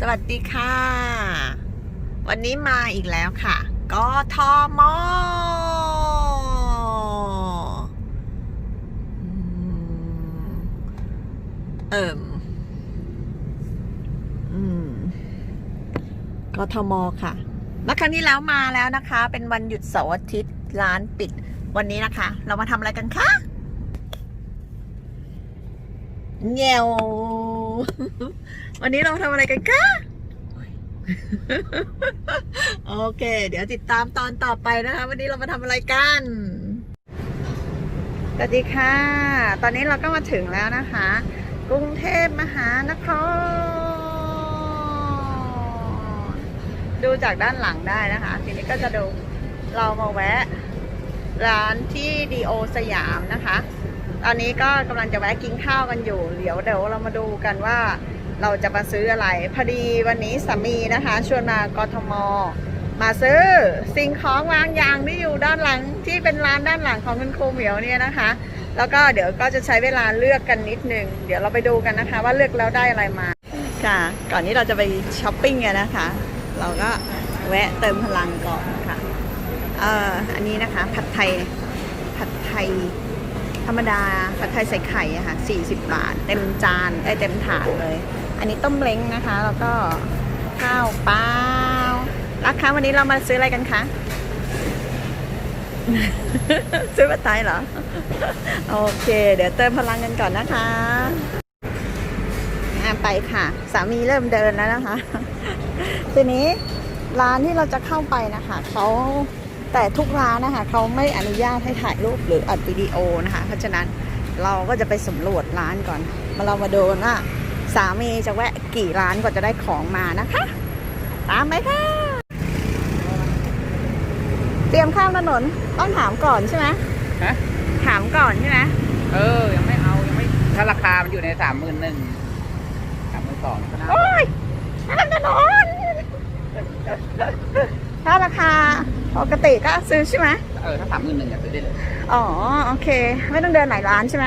สวัสดีค่ะ วันนี้มาอีกแล้วค่ะกทมอเอิ่มอืมกทมค่ะมื่อครั้งที่แล้วมาแล้วนะคะ เป็นวันหยุดเสาร์อาทิตย์ร้านปิด วันนี้นะคะ เรามาทำอะไรกันคะเงียว วันนี้เราทำอะไรกันคะโอเค เดี๋ยวติดตามตอนต่อไปนะคะ วันนี้เรามาทำอะไรกันสวัสดีค่ะ ตอนนี้เราก็มาถึงแล้วนะคะ กรุงเทพมหานคร ดูจากด้านหลังได้นะคะ ทีนี้ก็จะดูเรามาแวะ ร้านที่ดีโอสยามนะคะ ตอนนี้ก็กำลังจะแวะกินข้าวกันอยู่ เดี๋ยวเดี๋ยวเรามาดูกันว่าเราจะมาซื้ออะไร พอดีวันนี้สามีนะคะ ชวนมากทม มาซื้อสิ่งของวางอย่างที่อยู่ด้านหลังที่เป็นร้านด้านหลังของคุณครูเหมียวเนี่ยนะคะ แล้วก็เดี๋ยวก็จะใช้เวลาเลือกกันนิดนึง เดี๋ยวเราไปดูกันนะคะ ว่าเลือกแล้วได้อะไรมา ค่ะ ก่อนที่เราจะไปช้อปปิ้งกันนะคะ เราก็แวะเติมพลังก่อนค่ะ เอ่อ อันนี้นะคะ ผัดไทย ผัดไทย ธรรมดาผัดไทยใส่ไข่อะค่ะ40 บาท เต็มจานได้เต็มถาดเลย อันนี้ต้มเล้งนะคะ แล้วก็ข้าวเปล่าราคาวันนี้เรามาซื้ออะไรกันคะซื้อผัดไทยเหรอ โอเค เดี๋ยวเติมพลังกันก่อนนะคะอะไปค่ะ สามีเริ่มเดินแล้วนะคะ ทีนี้ร้านที่เราจะเข้าไปนะคะเขา แต่ทุกร้านนะคะเขาไม่อนุญาตให้ถ่ายรูปหรืออัดวิดีโอนะคะ เพราะฉะนั้นเราก็จะไปสำรวจร้านก่อน มาเรามาดูกันว่าสามีจะแวะกี่ร้านกว่าจะได้ของมานะคะ ตามไปค่ะเตรียมข้ามถนนต้องถามก่อนใช่ไหมฮะถามก่อนใช่ไหมเออ ยังไม่เอา ยังไม่ ถ้าราคา มันอยู่ในสามหมื่นหนึ่งสามหมื่นสองก็น่าโอ้ยข้ามถนน ถ้าราคาปกติก็ซื้อใช่ไหมเออถ้าสามหมื่นหนึ่งจะซื้อได้เลยอ๋อโอเค ไม่ต้องเดินหลายร้านใช่ไหม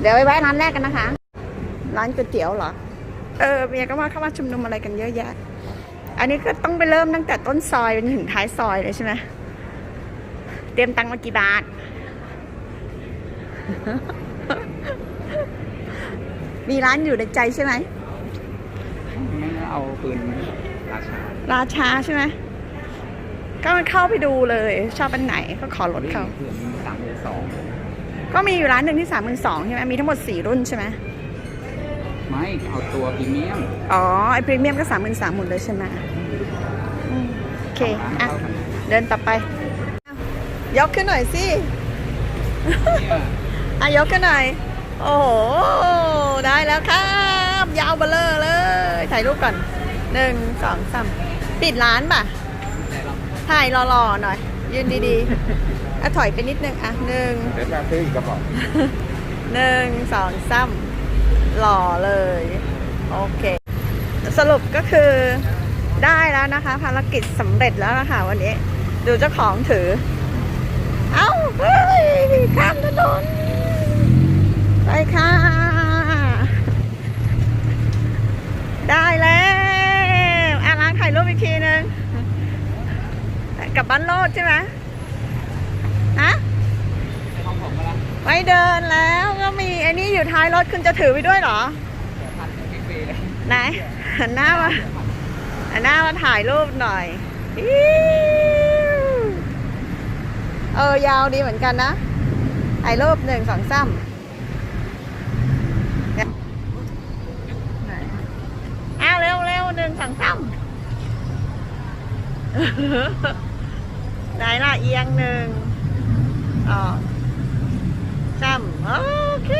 เดี๋ยวไปแวะร้านแรกกันนะคะ ร้านก๋วยเตี๋ยวเหรอ เออเมียก็ว่าเข้ามาชุมนุมอะไรกันเยอะแยะ อันนี้ก็ต้องไปเริ่มตั้งแต่ต้นซอยไปถึงท้ายซอยเลยใช่ไหมเตรียมตังค์มากี่บาท มีร้านอยู่ในใจใช่ไหมไม่เอาปืนราชา ราชาใช่ไหม ก็เข้าไปดูเลยชอบอันไหนก็ขอลดเขาเผื่อมีสามหมื่นสองก็มีอยู่ร้านหนึ่งที่สามหมื่นสองใช่ไหมมีทั้งหมดสี่รุ่นใช่ไหมไม่เอาตัวพรีเมียมอ๋อไอพรีเมียมก็สามหมื่นสามหมดเลยใช่ไหมอืมโอเคสองอะล้านเท่ากันเดินต่อไป ยกขึ้นหน่อยสิเนี่ยอะยกขึ้นหน่อย โอ้โห ได้แล้วครับ ยาวเบลเลอร์เลย ถ่ายรูปก่อนหนึ่งสองสามปิดร้านป่ะ ถ่ายรอๆหน่อย ยืนดีๆอะถอยไปนิดนึงอะหนึ่งเดี๋ยวจะซื้ออีกกระบอกหนึ่งสองสามหล่อเลย โอเค สรุปก็คือได้แล้วนะคะ ภารกิจสำเร็จแล้วนะคะวันนี้ ดูเจ้าของถือ เอ้าเฮ้ยข้ามถนนไปค่ะ ได้แล้วอะล้างถ่ายรูปอีกทีนึงก ลับบ้านโลดใช่ไหมฮะของผมก็ละไม่เดินแล้วก็มีไอ้นี่อยู่ท้ายรถคุณจะถือไปด้วยเหรอพันฟรีๆเลยไหนหันหน้ามาหันหน้ามาถ่ายรูปหน่อยอิ๊วเออยาวดีเหมือนกันนะถ่ายรูปหนึ่งสองสามเนี่ยไหนอ้าวเร็วเร็วหนึ่งสองสาม ไหนล่ะเอียงหนึ่งสองสามโอเค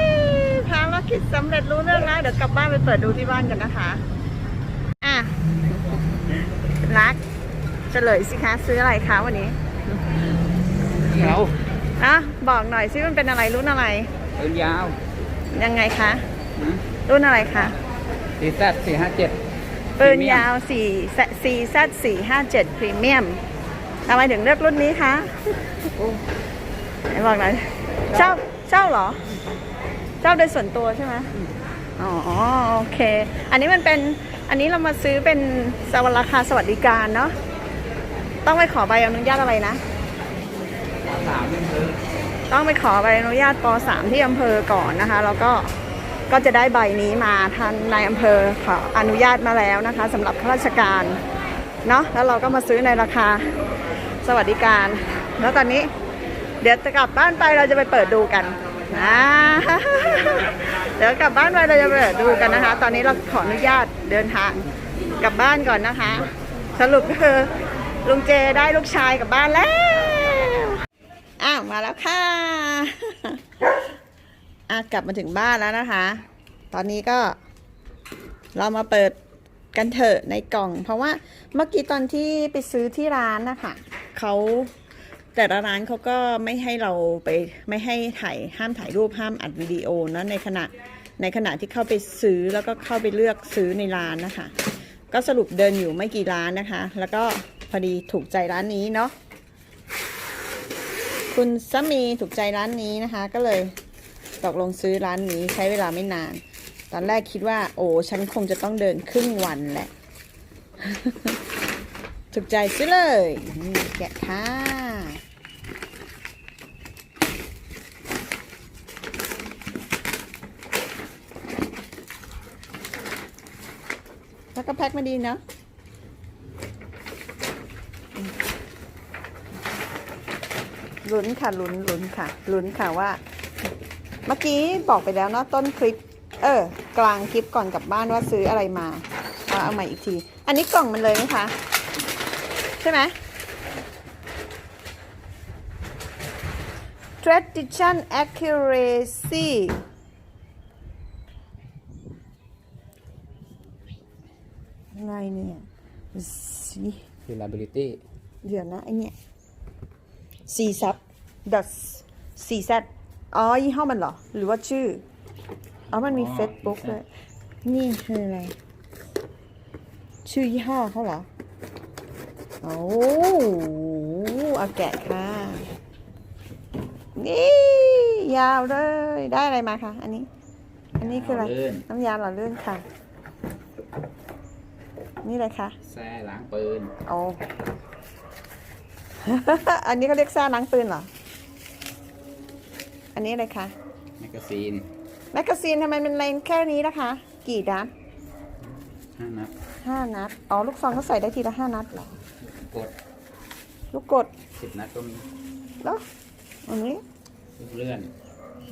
ภารกิจสำเร็จรู้เรื่องแล้วเดี๋ยวกลับบ้านไปเปิดดูที่บ้านกันนะคะอะรักเฉลยสิคะซื้ออะไรคะวันนี้เราอะบอกหน่อยซิมันเป็นอะไรรุ่นอะไรปืนยาว ยังไงคะรุ่นอะไรคะดีแซดสี่ห้าเจ็ดปืนยาว4 4 z 4 5 7พรีเมียม ทำไมถึงเลือกรุ่นนี้คะไหนบอกหน่อยชอบชอบเหรอชอบโดยส่วนตัวใช่ไหมอ๋อโอเค อันนี้มันเป็นอันนี้เรามาซื้อเป็นสวราคาสวัสดิการเนาะต้องไปขอใบอนุญาตอะไรนะสามนี่คือต้องไปขอใบอนุญาตป .3 ที่อำเภอก่อนนะคะ แล้วก็ก็จะได้ใบนี้มาท่านนายอำเภอขออนุญาตมาแล้วนะคะสำหรับข้าราชการเนาะแล้วเราก็มาซื้อในราคา สวัสดิการ แล้วตอนนี้เดี๋ยวจะกลับบ้านไปเราจะไปเปิดดูกันนะเดี๋ยวกลับบ้านไปเราจะไปเปิดดูกันนะคะ ตอนนี้เราขออนุญาตเดินทางกลับบ้านก่อนนะคะ สรุปก็คือลุงเจได้ลูกชายกลับบ้านแล้วอ้าวมาแล้วค่ะอะกลับมาถึงบ้านแล้วนะคะ ตอนนี้ก็เรามาเปิด กันเถอะในกล่อง เพราะว่าเมื่อกี้ตอนที่ไปซื้อที่ร้านนะคะเขาแต่ละร้านเขาก็ไม่ให้เราไปไม่ให้ถ่ายห้ามถ่ายรูปห้ามอัดวิดีโอนะในขณะในขณะที่เข้าไปซื้อแล้วก็เข้าไปเลือกซื้อในร้านนะคะ ก็สรุปเดินอยู่ไม่กี่ร้านนะคะ แล้วก็พอดีถูกใจร้านนี้เนาะคุณสามีถูกใจร้านนี้นะคะ ก็เลยตกลงซื้อร้านนี้ใช้เวลาไม่นาน ตอนแรกคิดว่า โอ้ฉันคงจะต้องเดินครึ่งวันแหละ ถูกใจซื้อเลยนี่แกะค่ะแล้วก็แพ็คมาดีเนาะลุ้นค่ะลุ้นลุ้นค่ะลุ้นค่ะว่า เมื่อกี้บอกไปแล้วเนาะต้นคลิป เออ กลางคลิปก่อนกลับบ้านว่าซื้ออะไรมาเอาเอาใหม่อีกที อันนี้กล่องมันเลยไหมคะ ใช่ไหม tradition accuracy อะไรเนี่ยสิคือ liability เดี๋ยวนะไอเนี่ยซีซับดัสซีซอ๋อยี่ห้อมันเหรอ หรือว่าชื่อ อ๋อมันมีอ๋อเฟซบุ๊กด้วยนี่คืออะไร ชื่อยี่ห้อเขาเหรอ โอ้เอาแกะค่ะ นี่ ยาวเลย ได้อะไรมาคะอันนี้ อันนี้คืออะไรลื่น น้ำยาหล่อลื่นค่ะ นี่อะไรคะแซ่ล้างปืนโอ้ อันนี้เขาเรียกซ่าล้างปืนเหรอ อันนี้อะไรคะแมกกาซีน แมกกาซีนทำไมมันเลนแค่นี้นะคะ กี่นัดห้านัดห้านัด อ๋อ ลูกซองเขาใส่ได้ทีละห้านัดเหรอ กดลูกกดสิบนัดก็มีแล้วอันนี้ลูกเลื่อน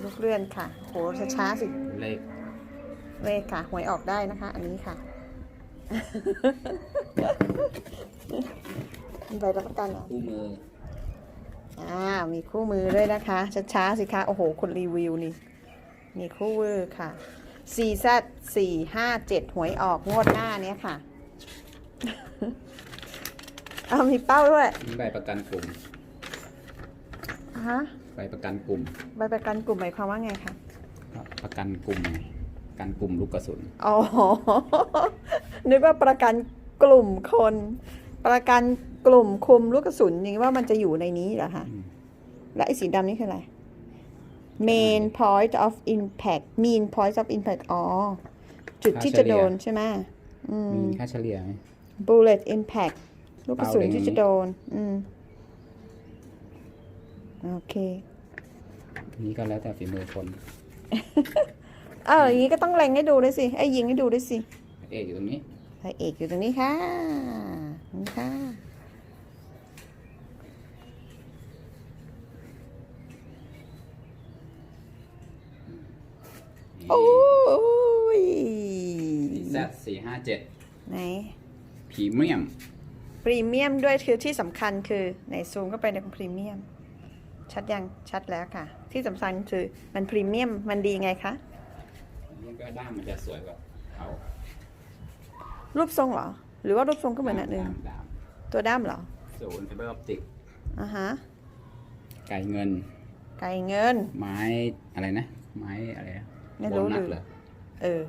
ลูกเลื่อนค่ะ โหช้าๆสิเลขเลขค่ะ หวยออกได้นะคะ อันนี้ค่ะ มีใบรับประกันเหรอ คู่มือ อ่า มีคู่มือด้วยนะคะ ช้าๆสิคะ โอ้โห คนรีวิวนี่ มีคู่มือค่ะ 4Z 4 5 7หวยออกงวดหน้าเนี้ยค่ะ เอามีเป้าด้วยมีใบประกันกลุ่มอ่าฮะใบประกันกลุ่มใบประกันกลุ่มหมายความว่าไงคะประกันกลุ่มประกันกลุ่มลูกกระสุนอ๋อนึกว่าประกันกลุ่มคน ประกันกลุ่มคุมลูกกระสุนอย่างนี้ว่ามันจะอยู่ในนี้เหรอคะอืมและไอ้สีดำนี่คืออะไร main point of impact mean point of impact อ๋อ จุดที่จะโดนใช่ไหมอืมมีค่าเฉลี่ยไหม bullet impact ลูกกระสุนเป่าเล็งที่จะโดน อืม โอเค นี่ก็แล้วแต่ฝีมือคนเอออย่างนี้ก็ต้องเล็งให้ดูด้วยสิ ไอ้ยิงให้ดูด้วยสิ เอกอยู่ตรงนี้พระเอกอยู่ตรงนี้ค่ะ นี่ค่ะ โอ้ยแซดสี่ห้าเจ็ดไหนพรีเมียม พรีเมียมด้วยคือที่สำคัญคือในซูมก็ไปในพรีเมียม ชัดยังชัดแล้วค่ะ ที่สำคัญคือมันพรีเมียมมันดีไงคะนี่ก็ด้ามมันจะสวยกว่าเขารูปทรงเหรอ หรือว่ารูปทรงก็เหมือนอันอื่นด้ามด้ามตัวด้ามเหรอศูนย์ไฟเบอร์ออปติกอ่าฮะไก่เงิน ไก่เงิน ไม้อะไรนะ ไม้อะไรนะ ไม่รู้วอลนัทลืมเหรอเออ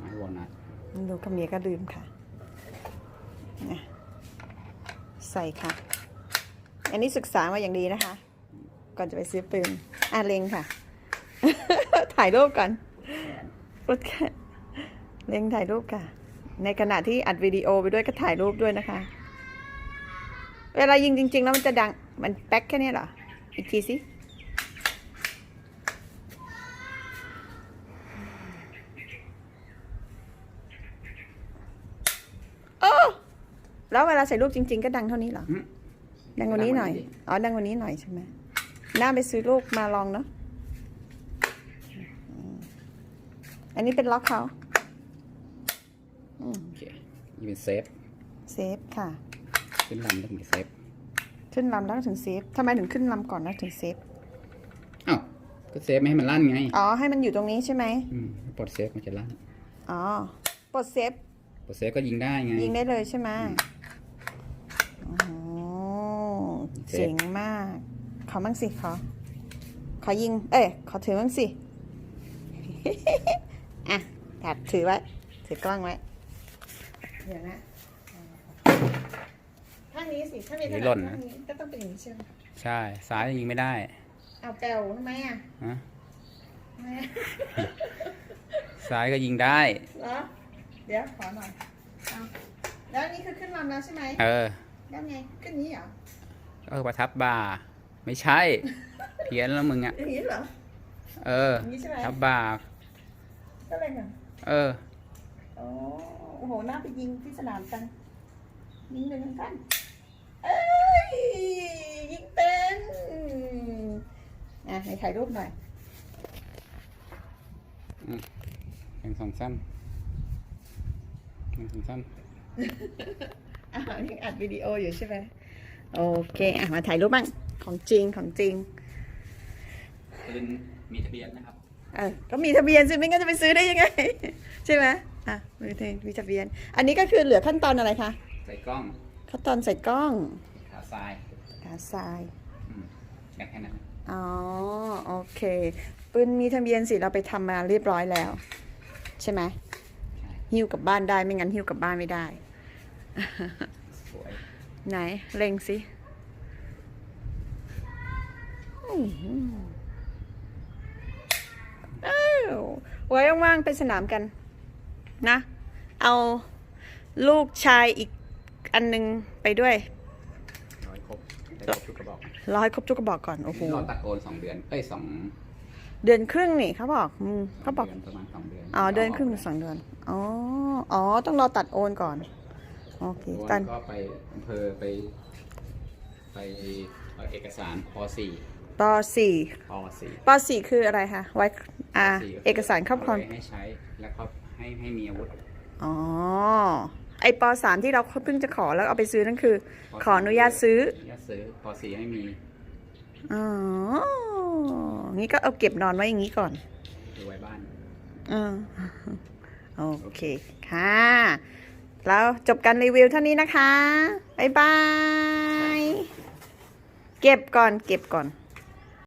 ไม้วอลนัทไม่รู้คำเมียก็ลืมค่ะนะใส่ค่ะ อันนี้ศึกษามาอย่างดีนะคะ ก่อนจะไปซื้อปืนอะเล็งค่ะ ถ่ายรูปก่อนรถแค่เล็งถ่ายรูปค่ะ ในขณะที่อัดวิดีโอไปด้วยก็ถ่ายรูปด้วยนะคะ เวลายิงจริง ๆ แล้วมันจะดัง มันแป๊กแค่นี้เหรอ อีกทีสิ โอ้ แล้วเวลาใส่รูปจริง ๆ ก็ดังเท่านี้เหรอ อืม ดังกว่านี้หน่อยดังกว่านี้ดิอ๋อ ดังกว่านี้หน่อยใช่ไหมน่าไปซื้อลูกมาลองเนาะอืมอันนี้เป็นล็อกเขาอืมโอเคนี่เป็นเซฟเซฟค่ะ ขึ้นลำต้องมีเซฟขึ้นลำแล้วถึงเซฟทำไมถึงขึ้นลำก่อนแล้วถึงเซฟ อ้าวก็เซฟไม่ให้มันลั่นไงอ๋อ ให้มันอยู่ตรงนี้ใช่ไหม อืมปลดเซฟมันจะลั่นอ๋อ ปลดเซฟ ปลดเซฟก็ยิงได้ไง ยิงได้เลยใช่ไหมโอ้โห เซฟเจ๋งมาก ขอมั่งสิขอ ขอยิง เอ้ยขอถือมั่งสิ อะถัดถือไว้ ถือกล้องไว้ เดี๋ยวนะข้างนี้สิ ถ้ามีขนาดข้างนี้ก็ต้องเป็นอย่างนี้ใช่ไหมใช่ซ้ายยิงไม่ได้ เอาแปลวทำไมอะฮะทำไมอะซ้ายก็ยิงได้เหรอเดี๋ยวขอหน่อยเอาแล้วอันนี่คือขึ้นลำแล้วใช่ไหมเออแล้วไงขึ้นนี้เหรอ ก็ประทับบ่า ไม่ใช่ เพี้ยนแล้วมึงอะ อย่างนี้เหรอ เอออย่างนี้ใช่ไหมทับบ่า ก็เลยค่ะเออโอ้โอ้โหน่าไปยิงที่สนามกันยิงหนึ่งกันเอ้ยยิงเป็นอะให้ถ่ายรูปหน่อย หนึ่งสองสั้นหนึ่งสองสั้นอะนี่อัดวิดีโออยู่ใช่ไหม โอเคอะมาถ่ายรูปบ้างของจริงของจริงปืนมีทะเบียนนะครับเออก็มีทะเบียนสิไม่งั้นจะไปซื้อได้ยังไง ใช่ไหมอะมีทะมีทะเบียน อันนี้ก็คือเหลือขั้นตอนอะไรคะใส่กล้องขั้นตอนใส่กล้องขาซ้ายขาทรายอืมแค่แค่นั้นอ๋อโอเคปืนมีทะเบียนสิเราไปทำมาเรียบร้อยแล้ว ใช่ไหมใช่หิ้วกลับบ้านได้ไม่งั้นหิ้วกลับบ้านไม่ได้ สวย ไหน เล็งสิอื้อหืออ้าวไว้ว่างๆไปสนามกัน นะ เอาลูกชายอีกอันหนึงไปด้วย ร้อยครบได้ครบทุกกระบอกรอให้ครบทุกกระบอกก่อน โอ้โหรอตัดโอนสองเดือน เอ้ยสองเดือนครึ่งนี่เขาบอกอืมเขาบอกดืนประมาณสองเดือน อ๋อ เดือนครึ่งหรือสองเดือน อ๋อ อ๋อ ต้องรอตัดโอนก่อน โอเคโอนตันก็ไปอำเภอไป ไปเอาเอกสารป .4 ปสี่ป .4 ปสี่คืออะไรคะไว้อ่าเอกสารครอบครองเาไว้ให้ใช้แล้วก็ให้ให้มีอาวุธอ๋อไอปสามที่เราเพิ่งจะขอแล้วเอาไปซื้อนั่นคือ ขออนุญาตซื้ออนุญาตซื้อป .4 ให้มีอ๋องี้ก็เอาเก็บนอนไว้อย่างนี้ก่อนดูไว้บ้านอืมโอเคค่ะ แล้วจบการรีวิวเท่านี้นะคะ บ๊ายบาย เก็บก่อน เก็บก่อน